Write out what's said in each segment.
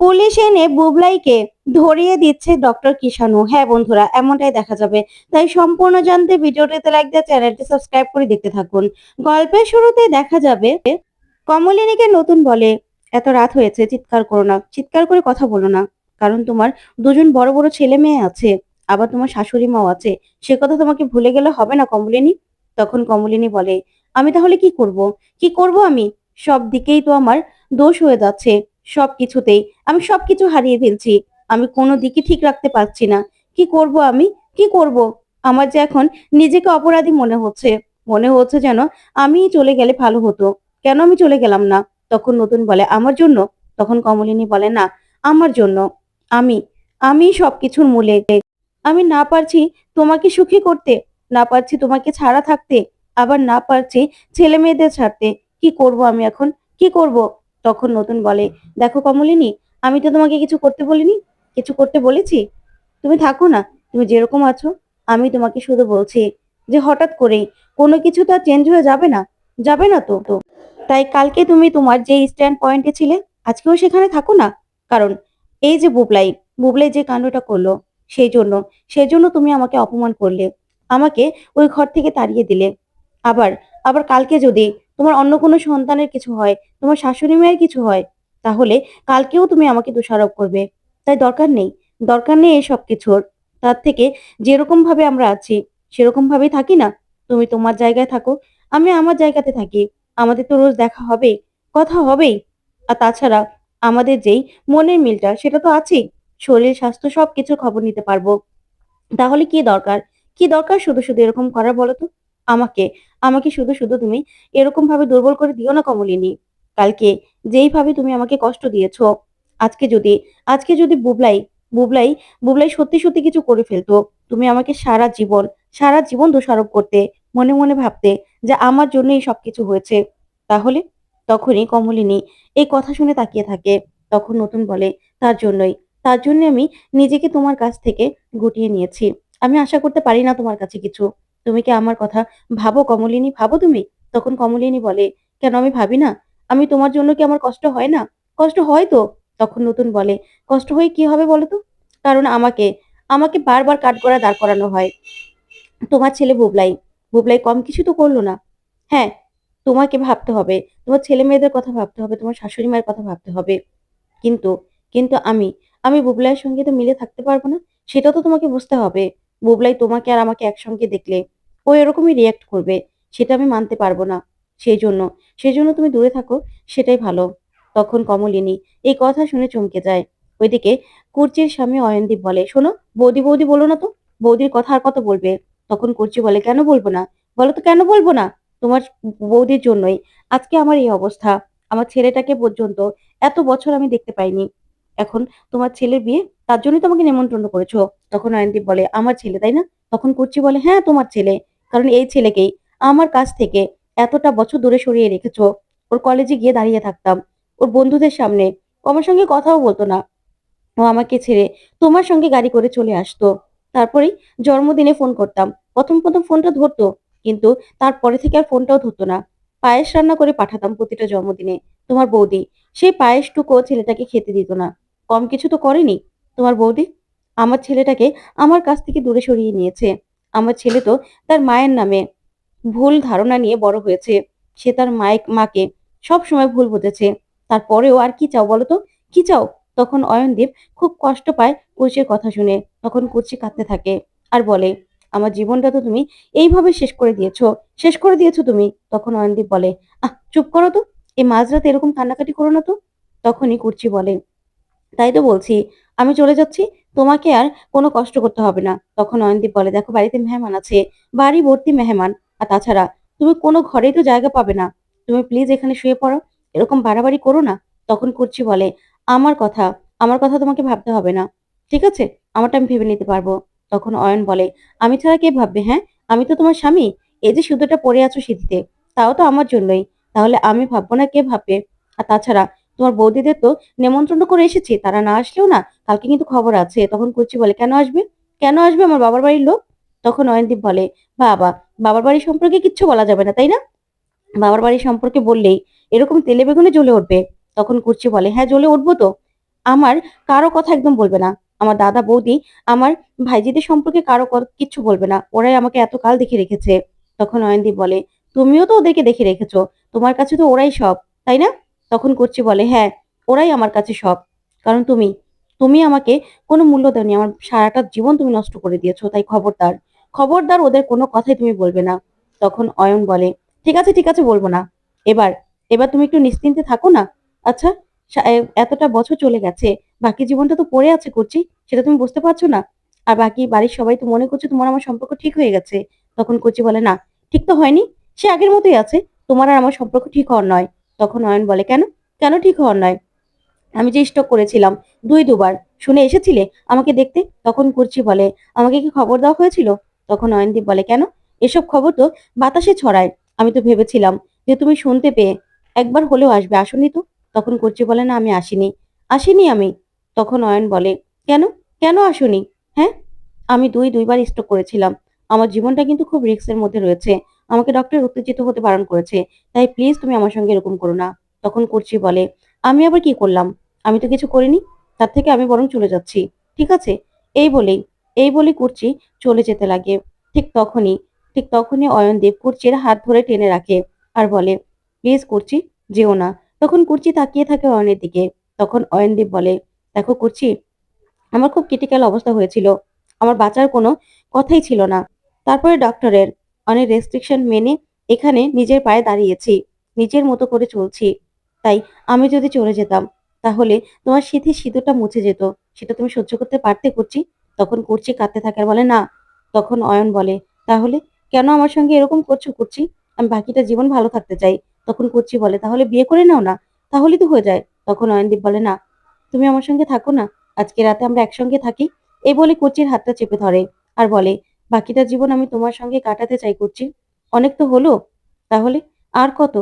Police এনে বুবলাইকে ধরিয়ে দিচ্ছে ডক্টর কিষাণু। হ্যাঁ বন্ধুরা, এমনটাই দেখা যাবে। তাই সম্পূর্ণ জানতে ভিডিওটিতে লাইক দিয়ে চ্যানেলটি সাবস্ক্রাইব করে দেখতে থাকুন। গল্পের শুরুতে দেখা যাবে, কমলিনীকে নতুন বলে এত রাত হয়েছে, চিৎকার করো না। চিৎকার করে কথা বলো না, কারণ তোমার দুজন বড় বড় ছেলে মেয়ে আছে, আবার তোমার শাশুড়ি মাও আছে। সে কথা তোমাকে ভুলে গেলে হবে না কমলিনী? তখন কমলিনী বলে, আমি তাহলে কি করব? কি করব আমি? সব দিকেই তো আমার দোষ হয়ে যাচ্ছে সব কিছুতেই আমি সবকিছু হারিয়ে ফেলছি। আমি কোনো দিকে ঠিক রাখতে পারছি না। কি করব আমি? কি করব? আমার যে এখন নিজেকে অপরাধী মনে হচ্ছে। মনে হচ্ছে যেন আমি চলে গেলে ভালো হতো। কেন আমি চলে গেলাম না? তখন নতুন বলে, আমার জন্য? তখন কমলিনী বলে, না, আমার জন্য। আমি আমি সবকিছুর মূলে। আমি না পারছি তোমাকে সুখী করতে, না পারছি তোমাকে ছাড়া থাকতে, আবার না পারছি ছেলে মেয়েদের ছাড়তে। কি করব আমি এখন? কি করব? তখন নতুন বলে, দেখো কমলিনী আমি তো তোমাকে কিছু করতে বলিনি, কিছু করতে বলেছি। তুমি থাকো না, তুমি যেরকম আছো, আমি তোমাকে শুধু বলছি যে হঠাৎ করেই কোনো কিছু তো আর চেঞ্জ হয়ে যাবে না যাবে না তো। তো তাই কালকে তুমি তোমার যে স্ট্যান্ড পয়েন্টে ছিলে, আজকেও সেখানে থাকো না। কারণ এই যে বুবলাই বুবলাই যে কাণ্ডটা করল, সেই জন্য সেই জন্য তুমি আমাকে অপমান করলে, আমাকে ওই ঘর থেকে তাড়িয়ে দিলে। আবার আবার কালকে যদি তোমার অন্য কোনো সন্তানের কিছু হয়, তোমার শাশুড়ি মায়ের কিছু হয় তাহলে কালকেও তুমি আমাকে দোষারোপ করবে। তাই দরকার নেই দরকার নেই এসব কিছুর। তার থেকে যেরকম ভাবে আমরা আছি সেরকম ভাবেই থাকি না। তুমি তোমার জায়গায় থাকো, আমি আমার জায়গাতে থাকি। আমাদের তো রোজ দেখা হবেই, কথা হবেই। আর তাছাড়া আমাদের যেই মনের মিলটা, সেটা তো আছেই। শরীর, স্বাস্থ্য সবকিছুর খবর নিতে পারব। তাহলে কি দরকার? কি দরকার শুধু শুধু এরকম করার বলো তো? আমাকে আমাকে শুধু শুধু তুমি এরকম ভাবে দুর্বল করে দিও না কমলিনী। কালকে যেইভাবে তুমি আমাকে কষ্ট দিয়েছ, আজকে যদি আজকে যদি বুবলাই বুবলাই বুবলাই সত্যি সত্যি কিছু করে ফেলতো, তুমি আমাকে সারা জীবন সারা জীবন দোষারোপ করতে, মনে মনে ভাবতে যে আমার জন্য জন্যই সবকিছু হয়েছে, তাহলে তখনই কমলিনী এই কথা শুনে তাকিয়ে থাকে, তখন নতুন বলে, তার জন্যই, তার জন্য আমি নিজেকে তোমার কাছ থেকে গুটিয়ে নিয়েছি, আমি আশা করতে পারি না তোমার কাছে কিছু, তুমি কি আমার কথা ভাবো কমলিনী, ভাবো তুমি? তখন কমলিনী বলে, কেন আমি ভাবি না? আমি তোমার জন্য কি আমার কষ্ট হয় না? কষ্ট হয় তো? তখন নতুন বলে, কষ্ট হয়ে কি হবে বলো তো? কারণ আমাকে আমাকে বারবার কাঠগড়া দাঁড় করানো হয়। তোমার ছেলে বুবলাই বুবলাই কম কিছু তো করল না। হ্যাঁ তোমাকে ভাবতে হবে, তোমার ছেলে মেয়েদের কথা ভাবতে হবে, তোমার শাশুড়ি মায়ের কথা ভাবতে হবে। কিন্তু কিন্তু আমি আমি বুবলাইয়ের সঙ্গে তো মিলে থাকতে পারব না, সেটা তো তোমাকে বুঝতে হবে। বুবলাই তোমাকে আর আমাকে একসঙ্গে দেখলে ও এরকমই রিয়াক্ট করবে, সেটা আমি মানতে পারব না। সেই জন্য সেই জন্য তুমি দূরে থাকো, সেটাই ভালো। তখন কমলিনী এই কথা শুনে চমকে যায়। ওইদিকে কুর্চির স্বামী অয়নদীপ বলে, শোনো, বৌদি বৌদি বলো না তো, বৌদির কথা আর কত বলবে? তখন কুর্চি বলে, কেন বলব না? বলো তো কেন বলব না? তোমার বৌদির জন্যই। আজকে আমার এই অবস্থা। আমার ছেলেটাকে পর্যন্ত এত বছর আমি দেখতে পাইনি। এখন তোমার ছেলের বিয়ে, তার জন্যই তোমাকে নেমন্ত্রণ করেছ। তখন অয়নদীপ বলে, আমার ছেলে, তাই না? তখন কুর্চি বলে হ্যাঁ তোমার ছেলে। কারণ এই ছেলেকেই, আমার কাছ থেকে এতটা বছর দূরে সরিয়ে রেখেছো। ওর কলেজে গিয়ে দাঁড়িয়ে থাকতাম। ওর বন্ধুদের সামনে। ও আমার সঙ্গে কথাও বলতো না। ও আমাকে ছেড়ে তোমার সঙ্গে গাড়ি করে চলে আসতো। তারপরেই জন্মদিনে ফোন করতাম। প্রথম প্রথম ফোনটা ধরতো, কিন্তু তারপরে থেকে আর ফোনটাও ধরতো না। পায়েস রান্না করে পাঠাতাম প্রতিটা জন্মদিনে। তোমার বৌদি, সেই পায়েসটুকু ছেলেটাকে খেতে দিত না। কম কিছু তো করেনি। তোমার বৌদি, আমার ছেলেটাকে আমার কাছ থেকে দূরে সরিয়ে নিয়েছে। আমার ছেলে তো তার মায়ের নামে ভুল ধারণা নিয়ে বড় হয়েছে। সে তার মায়ের মাকে সব সময় ভুল বুঝেছে। তারপরেও আর কি চাও বলো তো কি চাও? তখন অয়নদীপ খুব কষ্ট পায় কুর্চির কথা শুনে। তখন কুর্চি কাঁদতে থাকে আর বলে, আমার জীবনটা তো তুমি এইভাবে শেষ করে দিয়েছ, শেষ করে দিয়েছ তুমি। তখন অয়নদীপ বলে, আহ, চুপ করো তো এই মাঝরাতে এরকম কান্নাকাটি করো না তো। তখনই কুর্চি বলে, তাই তো বলছি, আমি চলে যাচ্ছি, তোমাকে আর কোনো কষ্ট করতে হবে না। তখন অয়নদীপ বলে, দেখো, বাড়িতে মেহমান আছে, বাড়ি ভর্তি মেহমান আর তাছাড়া তুমি কোনো ঘরেই তো জায়গা পাবে না। তুমি প্লিজ এখানে শুয়ে পড়ো। এরকম বাড়াবাড়ি করো না। তখন কুর্চি বলে, আমার কথা আমার কথা তোমাকে ভাবতে হবে না। ঠিক আছে? আমারটা আমি ভেবে নিতে পারব। তখন অয়ন বলে, আমি ছাড়া কে ভাববে হ্যাঁ? আমি তো তোমার স্বামী। এই যে শুধুটা পরে আছো সিঁথিতে, তাও তো আমার জন্যই। তাহলে আমি ভাববো না কে ভাববে। আর তাছাড়া তোমার বৌদিদের তো নেমন্ত্রণ করে এসেছি। তারা না আসলেও না, কালকে কিন্তু খবর আছে। তখন কুচি বলে, কেন আসবে? কেন আসবে আমার বাবার বাড়ির লোক? তখন অয়নদীপ বলে, বাবা বাবার বাড়ি সম্পর্কে কিচ্ছু বলা যাবে না, তাই না? বাবার বাড়ি সম্পর্কে বললেই এরকম তেলে বেগুনে জ্বলে উঠবে। তখন কুর্চি বলে হ্যাঁ জ্বলে উঠবো তো। আমার কারও কথা একদম বলবে না। আমার দাদা বৌদি আমার ভাইজিদের সম্পর্কে কারও কিচ্ছু বলবে না। ওরাই আমাকে এত কাল দেখে রেখেছে। তখন অয়নদীপ বলে, তুমিও তো ওদেরকে দেখে রেখেছো। তোমার কাছে তো ওরাই সব, তাই না? তখন করছি বলে হ্যাঁ ওরাই আমার কাছে সব। কারণ তুমি তুমি আমাকে কোনো মূল্য দেওনি। আমার সারাটা জীবন তুমি নষ্ট করে দিয়েছ, তাই খবরদার। খবরদার ওদের কোনো কথাই তুমি বলবে না। তখন অয়ন বলে, ঠিক আছে ঠিক আছে, বলব না। এবার এবার তুমি একটু নিশ্চিন্তে থাকো না। আচ্ছা এতটা বছর চলে গেছে, বাকি জীবনটা তো পড়ে আছে করছি, সেটা তুমি বুঝতে পারছ না? আর বাকি বাড়ির সবাই তো মনে করছে তোমার আমার সম্পর্ক ঠিক হয়ে গেছে। তখন কচি বলে, না, ঠিক তো হয়নি, সে আগের মতোই আছে, তোমার আর আমার সম্পর্ক ঠিক হওয়ার নয়। তখন অয়ন বলে, কেন? কেন ঠিক হওয়ার নয়? আমি যে স্টক করেছিলাম, দুই দুবার, শুনে এসেছিলে আমাকে দেখতে? তখন কুর্চি বলে, আমাকে কি খবর দেওয়া হয়েছিল? তখন অয়নদীপ বলে, কেন? এসব খবর তো বাতাসে ছড়ায়। আমি তো ভেবেছিলাম যে তুমি শুনতে পেয়ে একবার হলেও আসবে, আসনি তো? তখন করছি বলে, না, আমি আসিনি। আসিনি আমি? তখন অয়ন বলে, কেন? কেন আসনি? হ্যাঁ আমি দুই, দুইবার স্ট্রোক করেছিলাম। আমার জীবনটা কিন্তু খুব রিস্কের মধ্যে রয়েছে। আমাকে ডক্টর উত্তেজিত হতে বারণ করেছে। তাই প্লিজ তুমি আমার সঙ্গে এরকম করো না। তখন করছি বলে, আমি আবার কি করলাম? আমি তো কিছু করিনি। তার থেকে আমি বরং চলে যাচ্ছি। ঠিক আছে? এই বলেই এই বলে কুর্চি চলে যেতে লাগে। ঠিক তখনই ঠিক তখনই অয়নদেব কুর্চির হাত ধরে টেনে রাখে আর বলে, প্লিজ কুর্চি, যেও না। তখন কুর্চি তাকিয়ে থাকে অয়নের দিকে। তখন অয়নদীপ বলে, দেখো কুর্চি, আমার খুব ক্রিটিক্যাল অবস্থা হয়েছিল। আমার বাঁচার কোনো কথাই ছিল না। তারপরে ডক্টরের অনেক রেস্ট্রিকশন মেনে এখানে নিজের পায়ে দাঁড়িয়েছি, নিজের মতো করে চলছি। তাই আমি যদি চলে যেতাম, তাহলে তোমার সিঁথির সিঁদুরটা মুছে যেত। সেটা তুমি সহ্য করতে পারতে করছি তখন করছি কাঁদতে থাকে আর বলে, না। তখন অয়ন বলে, তাহলে কেন আমার সঙ্গে এরকম করছ করছি আমি বাকিটা জীবন ভালো থাকতে চাই। তখন করছি বলে, তাহলে বিয়ে করে নাও না, তাহলেই তো হয়ে যায়। তখন অয়নদীপ বলে, না, তুমি আমার সঙ্গে থাকো না, আজকে রাতে আমরা একসঙ্গে থাকি। এই বলে কুচির হাতটা চেপে ধরে আর বলে, বাকিটা জীবন আমি তোমার সঙ্গে কাটাতে চাই করছি অনেক তো হলো, তাহলে আর কত?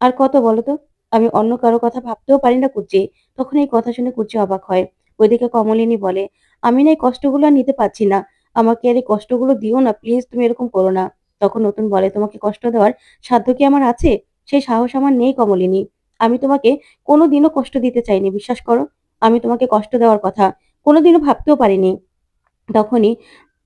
আর কত বলো তো? আমি অন্য কারও কথা ভাবতেও পারি না কুচি তখন এই কথা শুনে কুচি অবাক হয়। ওইদিকে কমলিনী বলে, আমি না এই কষ্টগুলো নিতে পারছি না। আমাকে আর এই কষ্টগুলো দিও না প্লিজ তুমি এরকম করো না। তখন নতুন বলে, তোমাকে কষ্ট দেওয়ার সাধ্য কি আমার আছে? সেই সাহস আমার নেই কমলিনী। আমি তোমাকে কোনোদিনও কষ্ট দিতে চাইনি, বিশ্বাস করো। আমি তোমাকে কষ্ট দেওয়ার কথা কোনোদিনও ভাবতেও পারিনি। তখনই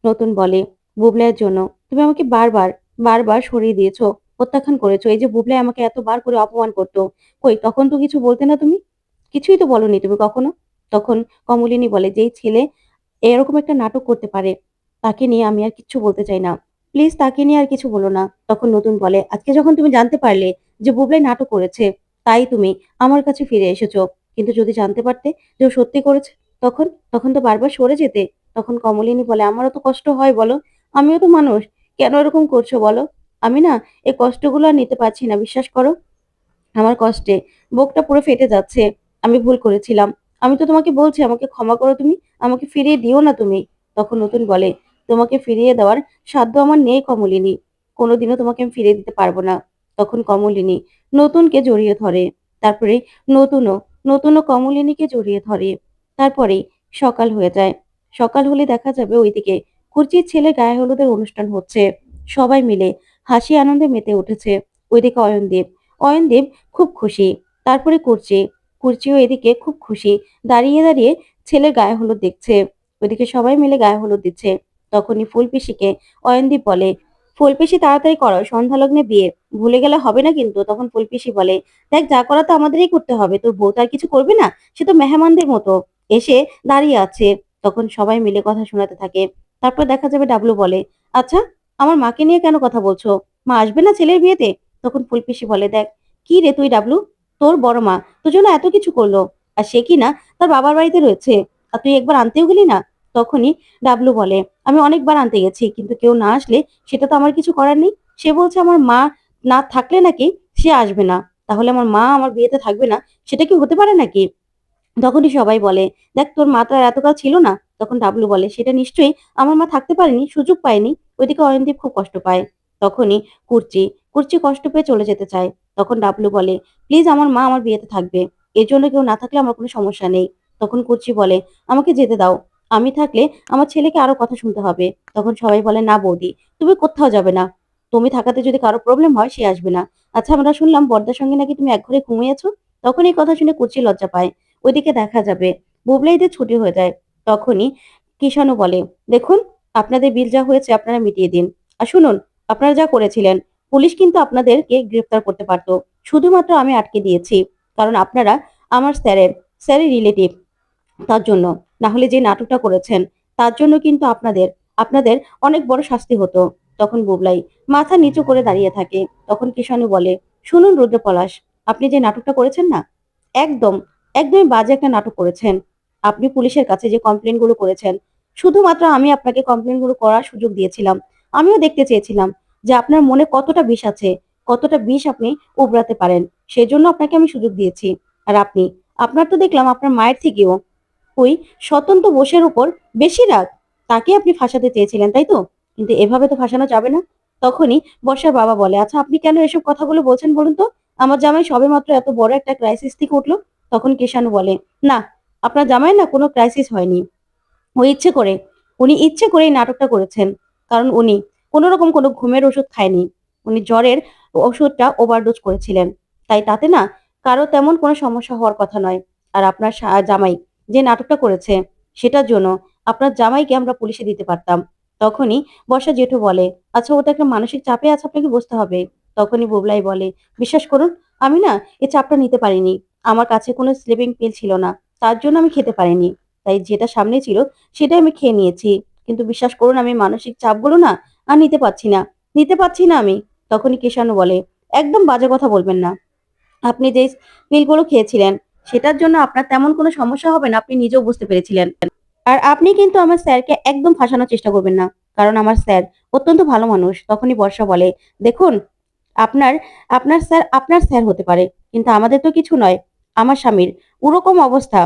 নতুন বলে, বুবলাইয়ের জন্য তুমি আমাকে বারবার বারবার সরিয়ে দিয়েছ, প্রত্যাখ্যান করেছ। এই যে বুবলাই আমাকে এতবার করে অপমান করতো। কই, তখন তো কিছু বলতে না তুমি? কিছুই তো বলনি তুমি কখনো? তখন কমলিনী বলে যে ছেলে এরকম একটা নাটক করতে পারে, তাকে নিয়ে আমি আর কিচ্ছু বলতে চাই না। প্লিজ তাকে নিয়ে আর কিছু বলো না। তখন নতুন বলে, আজকে যখন তুমি জানতে পারলে যে বুবলাই নাটক করেছে, তাই তুমি আমার কাছে ফিরে এসেছ। কিন্তু যদি জানতে পারতে যে ও সত্যি করেছে, তখন তখন তো বারবার সরে যেতে। তখন কমলিনী বলে, আমারও তো কষ্ট হয়, বলো। আমিও তো মানুষ। কেন এরকম করছ, বলো? আমি না এই কষ্টগুলো আর নিতে পারছি না, বিশ্বাস করো। আমার কষ্টে বুকটা পুরো ফেটে যাচ্ছে। আমি ভুল করেছিলাম। আমি তো তোমাকে বলছি, আমাকে ক্ষমা করো তুমি, আমাকে ফিরিয়ে দিও না তুমি। তখন নতুন বলে, তোমাকে ফিরিয়ে দেওয়ার সাধ্য আমার নেই কমলিনী। কোনোদিনও তোমাকে আমি ফিরিয়ে দিতে পারব না। তখন কমলিনী নতুনকে জড়িয়ে ধরে। তারপরে নতুনও নতুনও কমলিনীকে জড়িয়ে ধরে। তারপরে সকাল হয়ে যায়। সকাল হলে দেখা যাবে ওইদিকে কুর্চির ছেলে গায়ে হলুদের অনুষ্ঠান হচ্ছে। সবাই মিলে হাসি আনন্দে মেতে উঠেছে। ওইদিকে অয়নদেব অয়নদেব খুব খুশি। তারপরে কুর্চি কুর্চিও এদিকে খুব খুশি। দাঁড়িয়ে দাঁড়িয়ে ছেলের গায়ে হলুদ দেখছে। ওইদিকে সবাই মিলে গায়ে হলুদ দিচ্ছে। তখনই ফুলপিসিকে অয়নদীপ বলে, ফুলপিসি, তাড়াতাড়ি করো সন্ধ্যা লগ্নে বিয়ে। ভুলে গেলে হবে না কিন্তু? তখন ফুলপিসি বলে, দেখ, যা করা তো আমাদেরই করতে হবে। তোর বউ তো আর কিছু করবে না? সে তো মেহমানদের মতো। এসে দাঁড়িয়ে আছে। তখন সবাই মিলে কথা শোনাতে থাকে। তারপর দেখা যাবে ডাবলু বলে আচ্ছা আমার মাকে নিয়ে কেন কথা বলছো? মা আসবে না ছেলের বিয়েতে? তখন ফুলপিসি বলে, দেখ, কি রে তুই ডাবলু? তোর বড় মা, তোর জন্য এত কিছু করল। আর সে কি না, তার বাবার বাড়িতে রয়েছে। আর তুই একবার আনতেও গেলি না? তখনই ডাবলু বলে, আমি অনেকবার আনতে গেছি, কিন্তু কেউ না আসলে সেটা তো আমার কিছু করার নেই। সে বলছে, আমার মা না থাকলে নাকি সে আসবে না? তাহলে আমার মা আমার বিয়েতে থাকবে না? সেটা কি হতে পারে নাকি? তখনই সবাই বলে, দেখ, তোর মা তো আর এতকাল ছিল না? তখন ডাবলু বলে, সেটা নিশ্চয়ই আমার মা থাকতে পারেনি, সুযোগ পায়নি। ওইদিকে অয়নদীপ খুব কষ্ট পায়। তখনই কুর্চি কুর্চি কষ্ট পেয়ে চলে যেতে চায়। তখন ডাবলু বলে, প্লিজ আমার মা আমার বিয়েতে থাকবে। এর জন্য কেউ না থাকলে আমার কোনো সমস্যা নেই। তখন কুর্চি বলে, আমাকে যেতে দাও। আমি থাকলে আমার ছেলেকে আরও কথা শুনতে হবে। তখন সবাই বলে, না বৌদি, তুমি কোথাও যাবে না। তুমি থাকাতে যদি কারও প্রবলেম হয়, সে আসবে না। আচ্ছা আমরা শুনলাম বর্দার সঙ্গে নাকি তুমি এক ঘরে ঘুমিয়েছো? তখন এই কথা শুনে কুচি লজ্জা পায়। ওইদিকে দেখা যাবে, বুবলাইদের ছুটি হয়ে যায়। তখনই কিষানু বলে, দেখুন, আপনাদের বিল যা হয়েছে আপনারা মিটিয়ে দিন। আর শুনুন, আপনারা যা করেছিলেন পুলিশ কিন্তু আপনাদেরকে গ্রেফতার করতে পারতো। শুধুমাত্র আমি আটকে দিয়েছি, কারণ আপনারা আমার স্যারের স্যারের রিলেটিভ তার জন্য। না হলে যে নাটকটা করেছেন, তার জন্য কিন্তু আপনাদের আপনাদের অনেক বড় শাস্তি হতো। তখন বুবলাই মাথা নিচু করে দাঁড়িয়ে থাকে। তখন কিষানু বলে, শুনুন রুদ্রপলাশ, আপনি যে নাটকটা করেছেন না, একদম, একদমই বাজে একটা নাটক করেছেন। আপনি পুলিশের কাছে যে কমপ্লেনগুলো করেছেন, শুধুমাত্র আমি আপনাকে কমপ্লেনগুলো করার সুযোগ দিয়েছিলাম। আমিও দেখতে চেয়েছিলাম যে আপনার মনে কতটা বিষ আছে, কতটা বিষ আপনি উবরাতে পারেন সেই জন্য আপনাকে আমি সুযোগ দিয়েছি। আর আপনি, আপনার তো দেখলাম আপনার মায়ের থেকেও ওই স্বতন্ত্র বসের উপর বেশি রাগ, তাকে আপনি ফাঁসাতে চেয়েছিলেন, তাই তো? কিন্তু এভাবে তো ফাঁসানো যাবে না। তখনই বর্ষার বাবা বলে আচ্ছা আপনি কেন এসব কথাগুলো বলছেন বলুন তো? আমার জামাই সবে মাত্র এত বড় একটা ক্রাইসিস থেকে উঠল। তখন কিষানু বলে, না, আপনার জামাই না কোনো ক্রাইসিস হয়নি। ও ইচ্ছে করে, উনি ইচ্ছে করে এই নাটকটা করেছেন। কারণ উনি কোনো রকম কোনো ঘুমের ওষুধ খায়নি। উনি জ্বরের ওষুধটা ওভারডোজ করেছিলেন। তাই তাতে না কারও তেমন কোনো সমস্যা হওয়ার কথা নয়। আর আপনার জামাই যে নাটকটা করেছে, সেটার জন্য আপনার জামাইকে আমরা পুলিশে দিতে পারতাম। তখনই বর্ষা জেঠু বলে আচ্ছা ওটা একটা মানসিক চাপে আছে, আপনাকে বুঝতে হবে। তখনই বুবলাই বলে, বিশ্বাস করুন, আমি না এই চাপটা নিতে পারিনি। আমার কাছে কোনো স্লিপিং পিল ছিল না। তার জন্য আমি খেতে পারিনি। তাই যেটা সামনে ছিল, সেটাই আমি খেয়ে নিয়েছি। কিন্তু বিশ্বাস করুন, আমি মানসিক চাপগুলো না আর নিতে পারছি না। নিতে পারছি না আমি। তখনই কিষানু বলে, একদম বাজে কথা বলবেন না। আপনি যে পিলগুলো খেয়েছিলেন, সেটার জন্য আপনার তেমন কোনো সমস্যা হবে না, আপনি নিজেও বুঝতে পেরেছিলেন। আর আপনি কিন্তু আমার স্যারকে একদম ফাঁসানোর চেষ্টা করবেন না, কারণ আমার স্যার অত্যন্ত ভালো মানুষ। তখনই বর্ষা বলে, দেখুন, আপনার আপনার স্যার আপনার স্যার হতে পারে, কিন্তু আমাদের তো কিছু নয়। আমার স্বামীর ওরকম অবস্থা,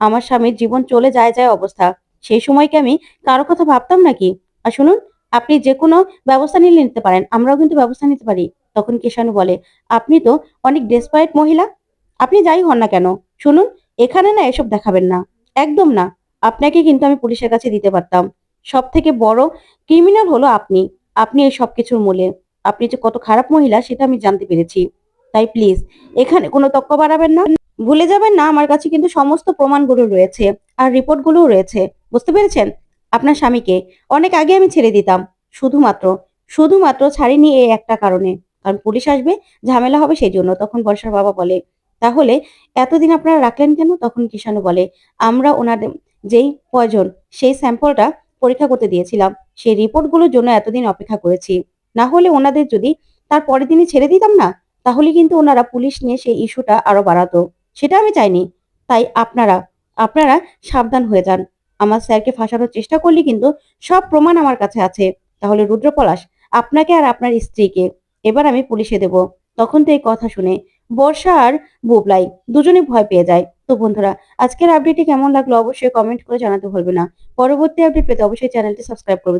আমার স্বামীর জীবন চলে যায় যায় অবস্থা। সেই সময় কি আমি কারও কথা ভাবতাম নাকি? আর শুনুন আপনি যে কোনো ব্যবস্থা নিলে নিতে পারেন, আমরাও কিন্তু ব্যবস্থা নিতে পারি। তখন কিষানু বলে, আপনি তো অনেক ডেসপারেট মহিলা, আপনি যাই হন না কেন? শুনুন, এখানে না এসব দেখাবেন না। একদম না। আপনাকে কিন্তু আমি পুলিশের কাছে দিতে পারতাম। সব থেকে বড় ক্রিমিনাল হলো আপনি। আপনি এই সব কিছুর মূলে। আপনি যে কত খারাপ মহিলা, সেটা আমি জানতে পেরেছি। তাই প্লিজ এখানে কোনো তক্ক বাড়াবেন না। ভুলে যাবেন না, আমার কাছে কিন্তু সমস্ত প্রমাণগুলো রয়েছে, আর রিপোর্টগুলোও রয়েছে। বুঝতে পেরেছেন? আপনার স্বামীকে অনেক আগে আমি ছেড়ে দিতাম। শুধুমাত্র শুধুমাত্র ছাড়িনি এই একটা কারণে। কারণ পুলিশ আসবে, ঝামেলা হবে সেই জন্য তখন বর্ষার বাবা বলে, তাহলে এতদিন আপনারা রাখলেন কেন? তখন কিষাণু বলে, আমরা ওনাদের, যেই পয়জন সেই স্যাম্পলটা পরীক্ষা করতে দিয়েছিলাম। সেই রিপোর্টগুলোর জন্য এতদিন অপেক্ষা করেছি। না হলে ওনাদের যদি তার পরের দিনই ছেড়ে দিতাম না, তাহলে কিন্তু ওনারা পুলিশ নিয়ে সেই ইস্যুটা আরও বাড়াতো। সেটা আমি চাইনি। তাই আপনারা আপনারা সাবধান হয়ে যান। আমার স্যারকে ফাঁসানোর চেষ্টা করলি কিন্তু সব প্রমাণ আমার কাছে আছে। তাহলে রুদ্রপলাশ, আপনাকে আর আপনার স্ত্রীকে এবার আমি পুলিশে দেব। তখন তো এই কথা শুনে বর্ষা আর বুবলাই দুজনে ভয় পেয়ে যায়। তো বন্ধুরা, আজকের আপডেটটি কেমন লাগল অবশ্যই কমেন্ট করে জানাতে ভুলবে না। পরবর্তী আপডেট পেতে অবশ্যই চ্যানেলটি সাবস্ক্রাইব করবে।